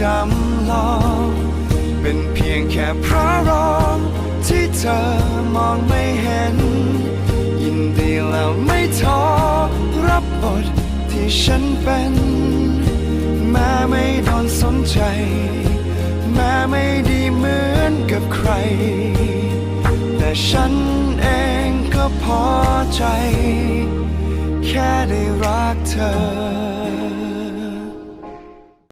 จำลอง เป็นเพียงแค่พระรองที่เธอมองไม่เห็น ยินดีแล้วไม่ท้อรับบทที่ฉันเป็น แม้ไม่โดนสนใจ แม้ไม่ดีเหมือนกับใคร แต่ฉันเองก็พอใจ แค่ได้รักเธอ